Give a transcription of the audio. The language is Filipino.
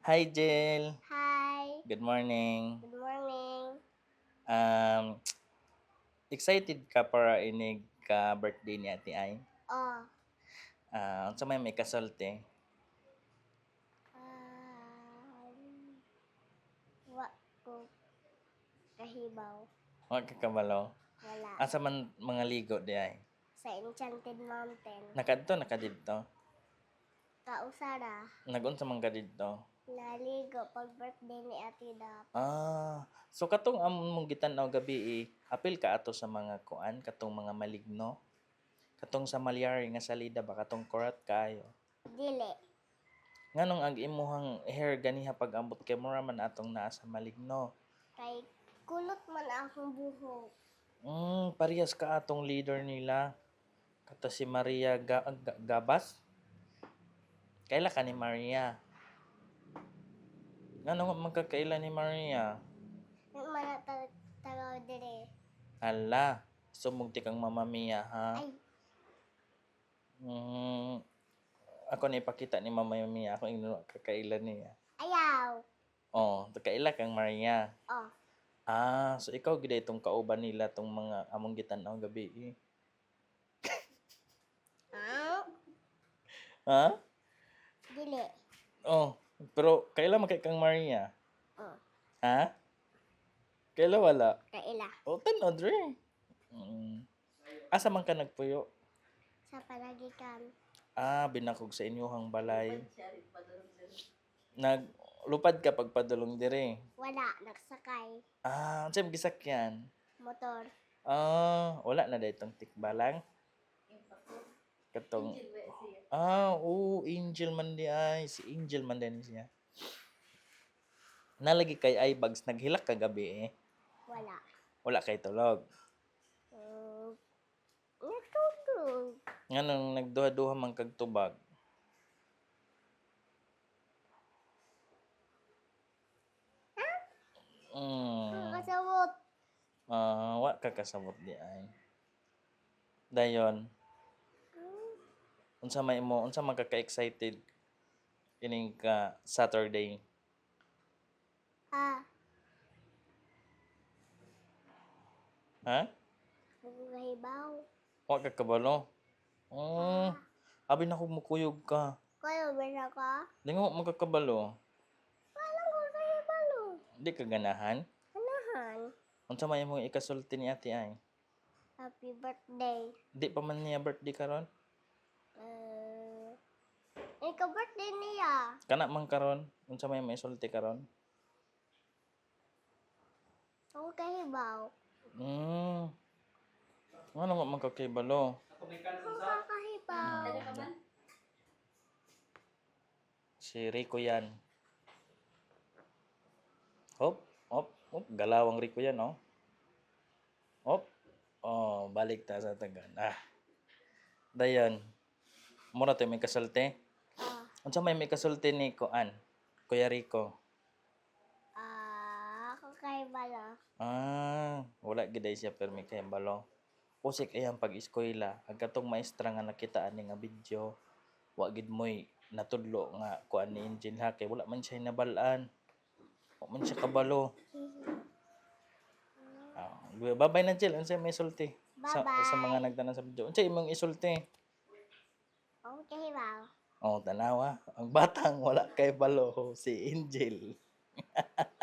Hi, Jill. Hi. Good morning. Good morning. Um, excited ka para inig ka birthday ni Ate Ay? Oh. Ah, unsa may may kasulti? Um, wa ko kahibaw. Wa ka kabalo. Wala. Asa man mga ligo di ay? Sa Enchanted Mountain. Nakadto nakadidto. Kausara. Nagunsa man ka didto? Naligo pag birthday ni Ate Dap. Ah, so katong amon mong gitan-aw gabi eh, apil ka ato sa mga kuan, katong mga maligno. Katong sa malyari nga salida ba katong korat kayo. Dili. Nganong ang imuhang hair ganiha pag ambot kay mura man atong naa sa maligno. Kay kulot man akong buhok. Mm, parehas ka atong leader nila. Kato si Maria Ga- Ga- Gabas. Kaila ka ni Maria? Ngano nga magkakaila ni Maria? Mana ta- tagaw dire. Hala, sumugti kang Mama Mia, ha? Ay, Mm, ako na ipakita ni Mama Mia, ako yung kakaila niya. ayaw. Oh, kaila kang Maria. Oh. Ah, so ikaw gid itong kauban nila tong mga among gitan-aw gabi. Eh. Ah? Ha? Dili. Oh, pero kaila man kay kang Maria? Oh. Ha? Kaila wala? Kaila. O, tanod rin. Mm. Asa man ka nagpuyo? Sa palagikan. Ah, binakog sa inyuhang balay. Naglupad ka pagpadulong dire. Wala. Nagsakay. Ah, unsay mo gisakyan? Motor. Ah, wala na daw itong tikbalang. Katong Ah, oo, Angel man di ay. Si Angel man din siya. Nalagi kay ay bags naghilak kagabi eh. Wala. Wala kay tulog. Uh, natulog. Nganong nagduha-duha man kag tubag. Mm. Kasabot. Ah, wa ka kasabot di ay. Dayon. Unsa may mo, unsa man ka ka-excited ining ka Saturday? Ah, Ha? nagkahibaw. Wa ka kabalo? Oh, abi na ko mukuyog ka. Kaya ba ka? Di nga mo magkakabalo. Paano ko kahibalo? Di ka ganahan. Anahan. Unsa may mo ikasulti ni Ate ay? Happy birthday. Di pa man niya birthday karon? Ikaw birthday niya. Kana man karon? Unsa may may sulti karon? Ako kahibaw. Hmm. Ano nga man kakibalo? Ako kakahibaw. Si Rico yan. Hop, hop, hop. Galawang Rico yan, oh. Hop. Oh, balik ta sa tagan. Ah. Dayon. Mura to may kasulti. Unsa may may kasulti ni Kuan? Kuya Rico. ah, ako kahibalo. Ah, wala giday siya pero may kaya balo. Usik ayang pag-eskwela, ang katong maestra nga nakita ani nga video, wa gid moy natudlo nga kuan ni engine ha kay wala man siya nabalaan. Wa man siya kabalo. Ah, babay na Jill, unsay may sulti? Sa, Bye-bye. sa mga nagtanan sa video. Unsay imong isulti? Kahibaw. Oh, tanawa. Ang batang wala kay balo si Angel.